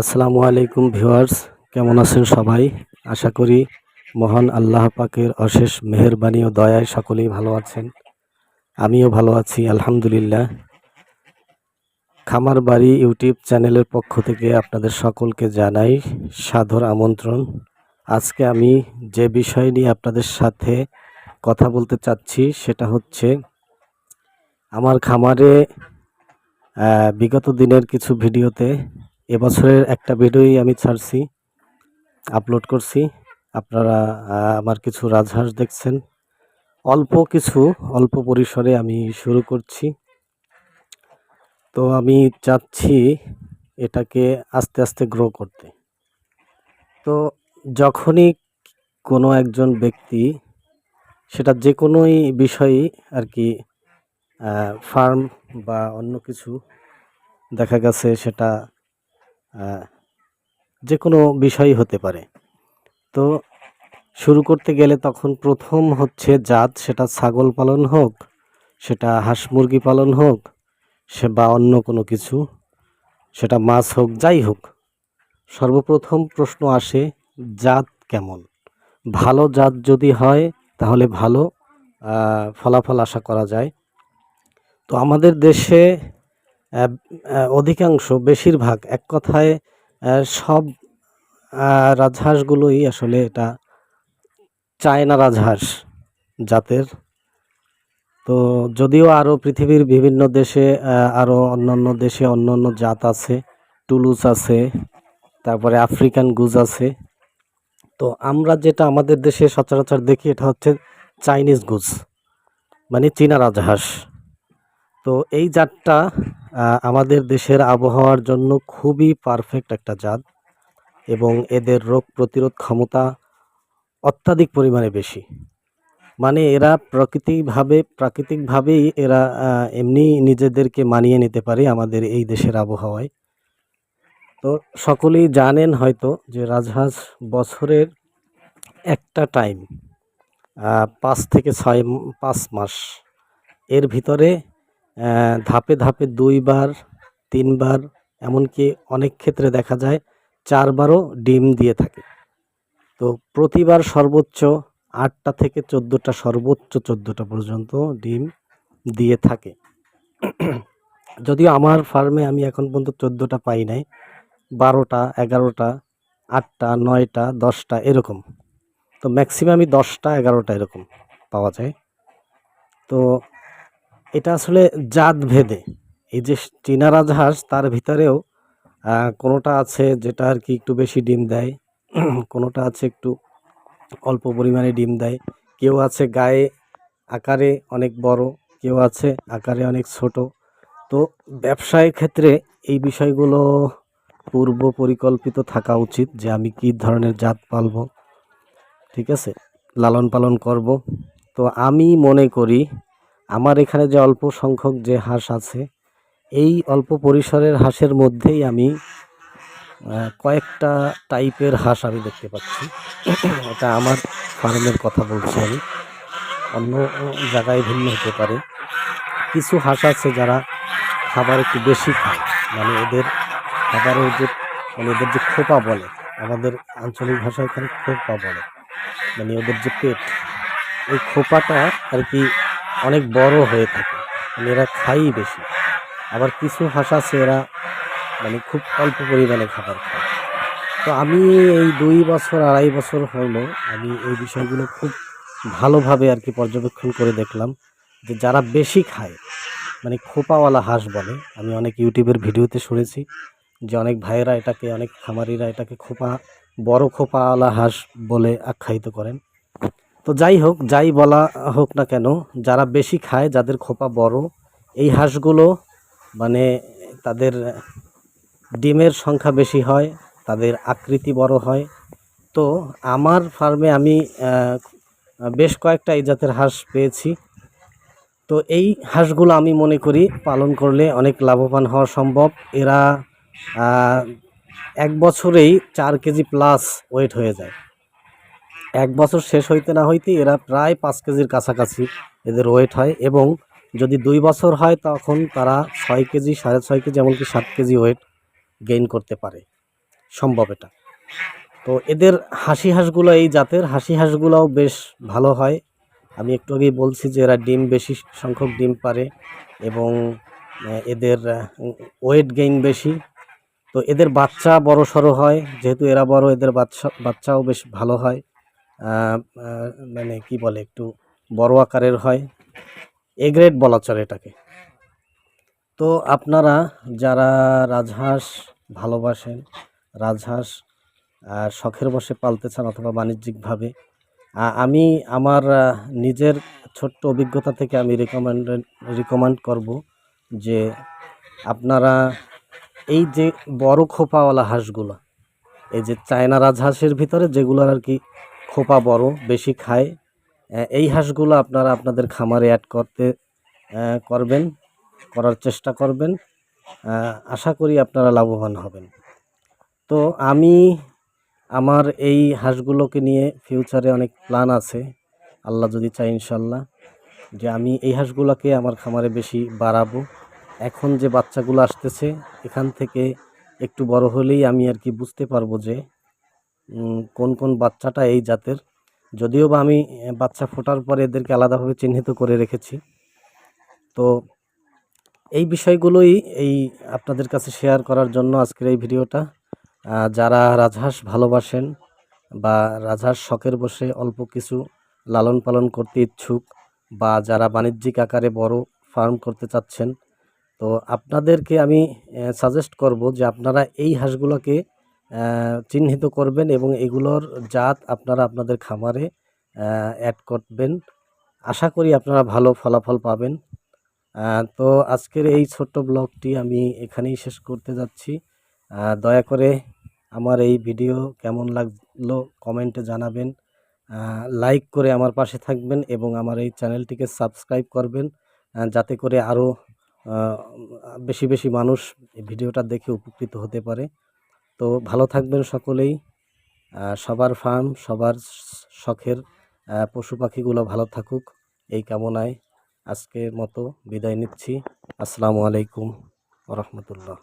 আসসালামু আলাইকুম ভিউয়ার্স, কেমন আছেন সবাই? আশা করি মহান আল্লাহ পাকের অশেষ মেহেরবানি ও দয়ায় সকলেই ভালো আছেন। আমিও ভালো আছি, আলহামদুলিল্লাহ। খামার বাড়ি ইউটিউব চ্যানেলের পক্ষ থেকে আপনাদের সকলকে জানাই সাদর আমন্ত্রণ। আজকে আমি যে বিষয় নিয়ে আপনাদের সাথে কথা বলতে চাচ্ছি, সেটা হচ্ছে আমার খামারে বিগত দিনের কিছু ভিডিওতে এবছরের একটা ভিডিওই আমি ছাড়ছি আপলোড করছি। আপনারা আমার কিছু রাজহাঁস দেখছেন। অল্প কিছু, অল্প পরিসরে আমি শুরু করছি। তো আমি চাচ্ছি এটাকে আস্তে আস্তে গ্রো করতে। তো যখনই কোনো একজন ব্যক্তি সেটা যে কোনোই বিষয়ই আর কি ফার্ম বা অন্য কিছু দেখা গেছে সেটা যে কোনো বিষয়ই হতে পারে। তো শুরু করতে গেলে তখন প্রথম হচ্ছে জাত, সেটা ছাগল পালন হোক, সেটা হাঁস মুরগি পালন হোক, সে বা অন্য কোনো কিছু, সেটা মাছ হোক, যাই হোক, সর্বপ্রথম প্রশ্ন আসে, জাত কেমন? ভালো জাত যদি হয়, তাহলে ভালো ফলাফল আশা করা যায়। তো আমাদের দেশে অধিকাংশ, বেশিরভাগ এক কথায় সব রাজহাঁসগুলোই আসলে এটা চায়না রাজহাঁস জাতের। তো যদিও আরও পৃথিবীর বিভিন্ন দেশে আরও অন্যান্য দেশে অন্য অন্য জাত আছে, টুলুস আছে, তারপরে আফ্রিকান গুজ আছে, তো আমরা যেটা আমাদের দেশে সচরাচর দেখি এটা হচ্ছে চাইনিজ গুজ মানে চীনা রাজহাঁস। তো এই জাতটা আমাদের দেশের আবহাওয়ার জন্য খুবই পারফেক্ট একটা জাত এবং এদের রোগ প্রতিরোধ ক্ষমতা অত্যাধিক পরিমাণে বেশি। মানে এরা প্রাকৃতিকভাবে প্রাকৃতিকভাবেই এরা এমনি নিজেদেরকে মানিয়ে নিতে পারে আমাদের এই দেশের আবহাওয়ায়। তো সকলেই জানেন হয়তো যে রাজহাঁস বছরের একটা টাইম পাঁচ থেকে ছয়, পাঁচ মাস। এর ভিতরে ধাপে ধাপে দুইবার, তিনবার, এমনকি অনেক ক্ষেত্রে দেখা যায় চারবারও ডিম দিয়ে থাকে। তো প্রতিবার সর্বোচ্চ আটটা থেকে চোদ্দোটা, সর্বোচ্চ চোদ্দোটা পর্যন্ত ডিম দিয়ে থাকে। যদিও আমার ফার্মে আমি এখন পর্যন্ত চোদ্দোটা পাই নাই, বারোটা, এগারোটা, আটটা, নয়টা, দশটা এরকম। তো ম্যাক্সিমামই দশটা, এগারোটা এরকম পাওয়া যায়। তো এটা আসলে জাত ভেদে। এই যে চীনা রাজহাঁস, তার ভিতরেও কোনোটা আছে যেটা আর কি একটু বেশি ডিম দেয়, কোনোটা আছে একটু অল্প পরিমাণে ডিম দেয়। কেউ আছে গায়ে আকারে অনেক বড়, কেউ আছে আকারে অনেক ছোট। তো ব্যবসায়ের ক্ষেত্রে এই বিষয়গুলো পূর্ব পরিকল্পিত থাকা উচিত যে আমি কী ধরনের জাত পালবো, ঠিক আছে? লালন পালন করব। তো আমি মনে করি আমার এখানে যে অল্প সংখ্যক যে হাঁস আছে, এই অল্প পরিসরের হাঁসের মধ্যেই আমি কয়েকটা টাইপের হাঁস আমি দেখতে পাচ্ছি। এটা আমার ফার্মের কথা বলছি আমি। অন্য জায়গায় ভিন্ন হতে পারে। কিছু হাঁস আছে যারা খাবার একটু বেশি খায়। মানে এদের খাবারের যে মানে এদের যে খোপা বলে, আমাদের আঞ্চলিক ভাষায় এখানে খোপা বলে। মানে ওদের যে পেট ওই খোপাটা আর কি অনেক বড় হয়ে থাকে। মানে এরা খায়ই বেশি। আবার কিছু হাঁস আছে এরা মানে খুব অল্প পরিমাণে খাবার খায়। তো আমি এই দুই বছর, আড়াই বছর হলো আমি এই বিষয়গুলো খুব ভালোভাবে আর কি পর্যবেক্ষণ করে দেখলাম যে যারা বেশি খায় মানে খোপাওয়ালা হাঁস বলে, আমি অনেক ইউটিউবের ভিডিওতে শুনেছি যে অনেক ভাইয়েরা এটাকে, অনেক খামারিরা এটাকে খোপা, বড় খোপাওয়ালা হাঁস বলে আখ্যায়িত করেন। তো যাই হোক, যাই বলা হোক না কেন, যারা বেশি খায়, যাদের খোপা বড়, এই হাঁসগুলো মানে তাদের ডিমের সংখ্যা বেশি হয়, তাদের আকৃতি বড় হয়। তো আমার ফার্মে আমি বেশ কয়েকটা এই জাতের হাঁস পেয়েছি। তো এই হাঁসগুলো আমি মনে করি পালন করলে অনেক লাভবান হওয়া সম্ভব। এরা এক বছরেই চার কেজি প্লাস ওয়েট হয়ে যায়। এক বছর শেষ হইতে না হইতে এরা প্রায় পাঁচ কেজির কাছাকাছি এদের ওয়েট হয় এবং যদি দুই বছর হয় তখন তারা ছয় কেজি, সাড়ে ছয় কেজি, এমনকি সাত কেজি ওয়েট গেইন করতে পারে। সম্ভব এটা। তো এদের হাসি হাঁসগুলো এই জাতের। হাসি হাঁসগুলোও বেশ ভালো হয়। আমি একটু আগেই বলছি যে এরা ডিম বেশি সংখ্যক ডিম পারে এবং এদের ওয়েট গেইন বেশি। তো এদের বাচ্চা বড় সড়ো হয়। যেহেতু এরা বড়, এদের বাচ্চা, বাচ্চাও বেশ ভালো হয়। মানে কি বলে একটু বড় আকারের হয়। এ গ্রেড বলা চলে এটাকে। তো আপনারা যারা রাজহাঁস ভালোবাসেন, রাজহাঁস শখের বসে পালতে চান অথবা বাণিজ্যিকভাবে আমি আমার নিজের ছোট্ট অভিজ্ঞতা থেকে আমি রিকমেন্ড রিকমেন্ড করব যে আপনারা এই যে বড় খোপাওয়ালা হাঁসগুলো, এই যে চায়না রাজহাঁসের ভিতরে যেগুলো আর কি খোপা বড়, বেশি খায়। এই হাঁসগুলো আপনারা আপনাদের খামারে অ্যাড করতে করবেন, করার চেষ্টা করবেন। আশা করি আপনারা লাভবান হবেন। তো আমি আমার এই হাঁসগুলোকে নিয়ে ফিউচারে অনেক প্ল্যান আছে। আল্লাহ যদি চাই ইনশাল্লাহ যে আমি এই হাঁসগুলোকে আমার খামারে বেশি বাড়াবো। এখন যে বাচ্চাগুলো আসতেছে, এখান থেকে একটু বড় হলেই আমি আর কি বুঝতে পারব যে কোন কোন বাচ্চাটা এই জাতের? যদিও বা আমি বাচ্চা ফোটার পরে এদেরকে আলাদাভাবে চিহ্নিত করে রেখেছি। তো এই বিষয়গুলোই এই আপনাদের কাছে শেয়ার করার জন্য আজকের এই ভিডিওটা। যারা রাজহাঁস ভালোবাসেন বা রাজহাঁস শখের বসে অল্প কিছু লালন পালন করতে ইচ্ছুক বা যারা বাণিজ্যিক আকারে বড় ফার্ম করতে চাচ্ছেন, তো আপনাদেরকে আমি সাজেস্ট করব যে আপনারা এই হাঁসগুলোকে চিহ্নিত করবেন এবং এগুলোর জাত আপনারা আপনাদের খামারে অ্যাড করবেন। আশা করি আপনারা ভালো ফলাফল পাবেন। তো আজকের এই ছোট্ট ব্লগটি আমি এখানেই শেষ করতে যাচ্ছি। দয়া করে আমার এই ভিডিও কেমন লাগল কমেন্টে জানাবেন। লাইক করে আমার পাশে থাকবেন এবং আমার এই চ্যানেলটিকে সাবস্ক্রাইব করবেন যাতে করে আরও বেশি বেশি মানুষ ভিডিওটা দেখে উপকৃত হতে পারে। তো ভালো থাকবেন সকলেই। সবার ফার্ম, সবার শখের পশু পাখিগুলো ভালো থাকুক। এই কামনায় আজকের মতো বিদায় নিচ্ছি। আসসালামু আলাইকুম রহমতুল্লাহ।